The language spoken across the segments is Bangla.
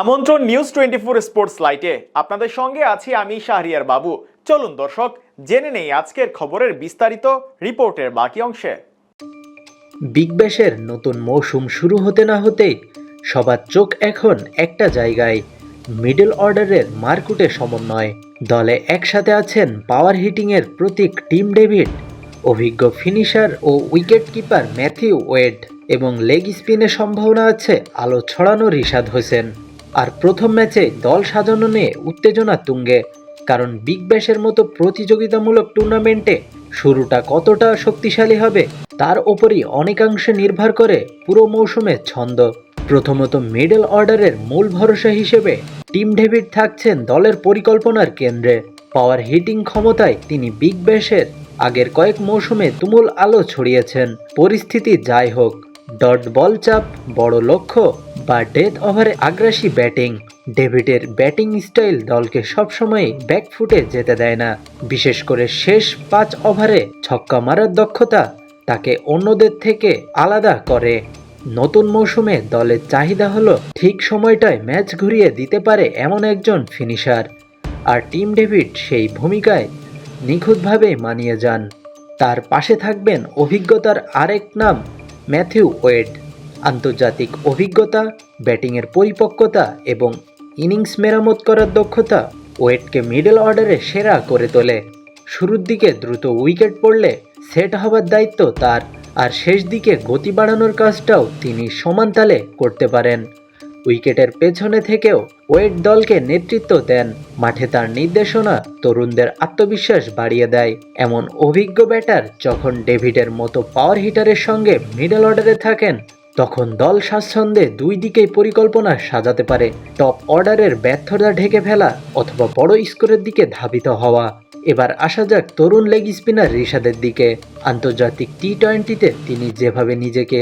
আমন্ত্রণ নিউজ টোয়েন্টি ফোর স্পোর্টস লাইটে আপনাদের সঙ্গে আছি আমি শাহরিয়ার বাবু। চলুন দর্শক, জেনে নেই আজকের খবরের বিস্তারিত রিপোর্টের বাকি অংশে। বিগ ব্যাশের নতুন মৌসুম শুরু হতে না হতেই সবার চোখ এখন একটা জায়গায়। মিডল অর্ডারের মারকুটে সমন্বয়। দলে একসাথে আছেন পাওয়ার হিটিংয়ের প্রতীক টিম ডেভিড অভিজ্ঞ ফিনিশার ও উইকেট কিপার ম্যাথিউ ওয়েড এবং লেগ স্পিনের সম্ভাবনা আছে আলো ছড়ানো রিশাদ হোসেন। আর প্রথম ম্যাচে দল সাজানো নিয়ে উত্তেজনা তুঙ্গে, কারণ বিগ ব্যাশের মতো প্রতিযোগিতামূলক টুর্নামেন্টে শুরুটা কতটা শক্তিশালী হবে তার ওপরই অনেকাংশে নির্ভর করে পুরো মৌসুমের ছন্দ। প্রথমত মিডল অর্ডারের মূল ভরসা হিসেবে টিম ডেভিড থাকছেন দলের পরিকল্পনার কেন্দ্রে। পাওয়ার হিটিং ক্ষমতায় তিনি বিগ ব্যাশের আগের কয়েক মৌসুমে তুমুল আলো ছড়িয়েছেন। পরিস্থিতি যাই হোক, ডট বল চাপ বড় লক্ষ্য বা ডেথ ওভারে আগ্রাসী ব্যাটিং ডেভিডের ব্যাটিং স্টাইল দলকে সবসময় ব্যাকফুটে যেতে দেয় না। বিশেষ করে শেষ পাঁচ ওভারে ছক্কা মারার দক্ষতা তাকে অন্যদের থেকে আলাদা করে। নতুন মৌসুমে দলের চাহিদা হলো ঠিক সময়টায় ম্যাচ ঘুরিয়ে দিতে পারে এমন একজন ফিনিশার আর টিম ডেভিড সেই ভূমিকায় নিখুঁতভাবে মানিয়ে যান। তার পাশে থাকবেন অভিজ্ঞতার আরেক নাম ম্যাথিউ ওয়েড আন্তর্জাতিক অভিজ্ঞতা, ব্যাটিংয়ের পরিপক্কতা এবং ইনিংস মেরামত করার দক্ষতা ওয়েটকে মিডল অর্ডারে সেরা করে তোলে। শুরুর দিকে দ্রুত উইকেট পড়লে সেট হবার দায়িত্ব তার, আর শেষ দিকে গতি বাড়ানোর কাজটাও তিনি সমান তালে করতে পারেন। উইকেটের পেছনে থেকেও ওয়েট দলকে নেতৃত্ব দেন। মাঠে তার নির্দেশনা তরুণদের আত্মবিশ্বাস বাড়িয়ে দেয়। এমন অভিজ্ঞ ব্যাটার যখন ডেভিডের মতো পাওয়ার হিটারের সঙ্গে মিডল অর্ডারে থাকেন তখন দল স্বাচ্ছন্দ্যে দুই দিকেই পরিকল্পনা সাজাতে পারে। টপ অর্ডারের ব্যর্থতা ঢেকে ফেলা অথবা বড় স্কোরের দিকে ধাবিত হওয়া। এবার আসা যাক তরুণ লেগ স্পিনার রিশাদের দিকে। আন্তর্জাতিক টি টোয়েন্টিতে তিনি যেভাবে নিজেকে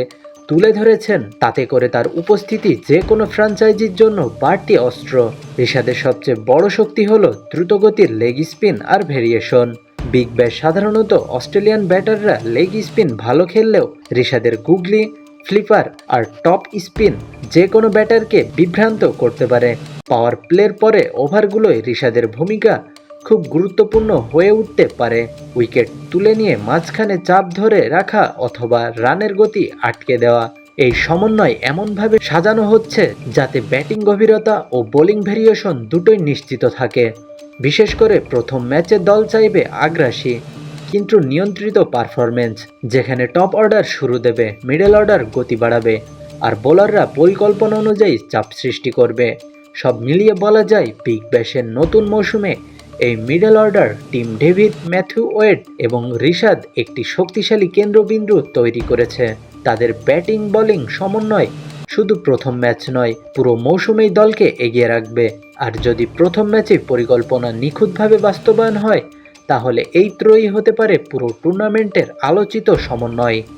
তুলে ধরেছেন, তাতে করে তার উপস্থিতি যে কোনো ফ্র্যাঞ্চাইজির জন্য বাড়তি অস্ত্র। রিশাদের সবচেয়ে বড় শক্তি হল দ্রুতগতির লেগ স্পিন আর ভেরিয়েশন। বিগ ব্যাশ সাধারণত অস্ট্রেলিয়ান ব্যাটাররা লেগ স্পিন ভালো খেললেও রিশাদের গুগলি ফ্লিপার আর টপ স্পিন যে কোনো ব্যাটারকে বিভ্রান্ত করতে পারে। পাওয়ার প্লের পরে ওভারগুলোয় রিশাদের ভূমিকা খুব গুরুত্বপূর্ণ হয়ে উঠতে পারে। উইকেট তুলে নিয়ে মাঝখানে চাপ ধরে রাখা অথবা রানের গতি আটকে দেওয়া। এই সমন্বয় এমনভাবে সাজানো হচ্ছে যাতে ব্যাটিং গভীরতা ও বোলিং ভেরিয়েশন দুটোই নিশ্চিত থাকে। বিশেষ করে প্রথম ম্যাচে দল চাইবে আগ্রাসী। কিন্তু নিয়ন্ত্রিত পারফরমেন্স যেখানে টপ অর্ডার শুরু দেবে, মিডল অর্ডার গতি বাড়াবে, আর বোলাররা পরিকল্পনা অনুযায়ী চাপ সৃষ্টি করবে। সব মিলিয়ে বলা যায়, বিগ ব্যাশের নতুন মৌসুমে এই middle order Tim David Matthew Wade এবং রিশাদ একটি শক্তিশালী কেন্দ্রবিন্দু তৈরি করেছে। তাদের ব্যাটিং বোলিং সমন্বয় শুধু প্রথম ম্যাচ নয়, পুরো মৌসুমেই দলকে এগিয়ে রাখবে। আর যদি প্রথম ম্যাচে পরিকল্পনা নিখুঁতভাবে বাস্তবায়ন হয় তাহলে এই ত্রয়ী হতে পারে পুরো টুর্নামেন্টের আলোচিত সমন্বয়।